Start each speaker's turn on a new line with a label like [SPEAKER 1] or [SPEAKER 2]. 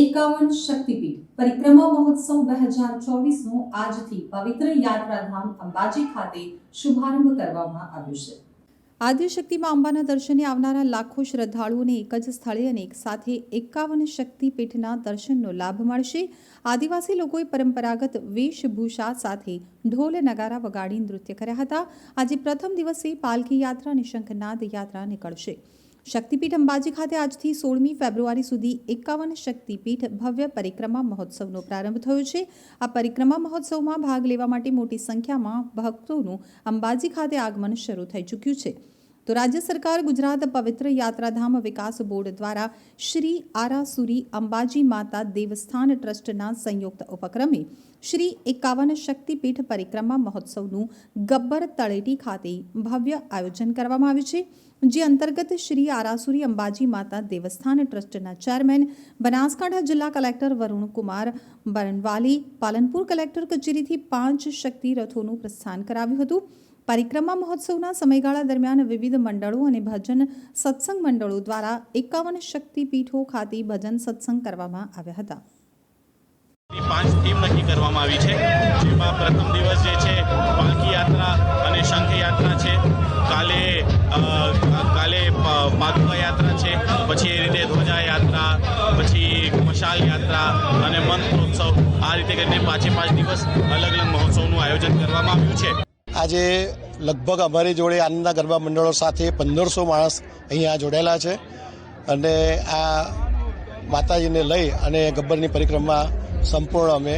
[SPEAKER 1] એકાવન શક્તિપીઠ, પરિક્રમા મહોત્સવ બે હજાર ચોવીસનો આજથી પવિત્ર યાત્રાધામ અંબાજી ખાતે શુભારંભ કરવામાં આવ્યો છે. આદ્યશક્તિમાં અંબાના દર્શને આવનારા લાખો શ્રદ્ધાળુઓને એક જ સ્થળે અને એક સાથે એકાવન શક્તિપીઠના દર્શનનો લાભ મળશે. આદિવાસી લોકોએ પરંપરાગત વેશભૂષા સાથે ઢોલ, નગારા વગાડી નૃત્ય કર્યા હતા. આજે પ્રથમ દિવસે પાલકી યાત્રા અને શંખનાદ યાત્રા નીકળશે. શક્તિપીઠ અંબાજી ખાતે આજથી સોળમી ફેબ્રુઆરી સુધી એકાવન શક્તિપીઠ ભવ્ય પરિક્રમા મહોત્સવનો પ્રારંભ થયો છે. આ પરિક્રમા મહોત્સવમાં ભાગ લેવા માટે મોટી સંખ્યામાં ભક્તોનું અંબાજી ખાતે આગમન શરૂ થઈ ચૂક્યું છે. તો રાજ્ય સરકાર ગુજરાત પવિત્ર યાત્રાધામ વિકાસ બોર્ડ દ્વારા શ્રી આરાસુરી અંબાજી માતા દેવસ્થાન ટ્રસ્ટના સંયુક્ત ઉપક્રમે શ્રી એકાવન શક્તિપીઠ પરિક્રમા મહોત્સવનું ગબ્બર તળેટી ખાતે ભવ્ય આયોજન કરવામાં આવ્યું છે, જે અંતર્ગત શ્રી આરાસુરી અંબાજી માતા દેવસ્થાન ટ્રસ્ટના ચેરમેન, બનાસકાંઠા જિલ્લા કલેક્ટર વરુણકુમાર બરનવાલી, પાલનપુર કલેક્ટર કચેરીથી પાંચ શક્તિ રથોનું પ્રસ્થાન કરાવ્યું હતું. પરિક્રમા મહોત્સવના સમયગાળા દરમિયાન વિવિધ મંડળો અને ભજન સત્સંગ મંડળો દ્વારા એકાવન શક્તિપીઠો ખાતે ભજન સત્સંગ કરવામાં આવ્યા હતા.
[SPEAKER 2] પાંચ થીમ નક્કી કરવામાં આવી છે. જેમાં પ્રથમ દિવસ જે છે પાલકી યાત્રા અને શંખ યાત્રા છે. કાલે કાલે પાદુકા યાત્રા છે. પછી એ રીતે ધ્વજા યાત્રા, પછી મશાલ યાત્રા અને મંત્રોત્સવ આ રીતે કરીને પાંચે પાંચ દિવસ અલગ અલગ મહોત્સવનું આયોજન કરવામાં આવ્યું છે.
[SPEAKER 3] આજે લગભગ અમારી જોડે આનંદના ગરબા મંડળો સાથે પંદરસો માણસ અહીંયા જોડાયેલા છે. અને આ માતાજીને લઈ અને ગબ્બરની પરિક્રમા સંપૂર્ણ અમે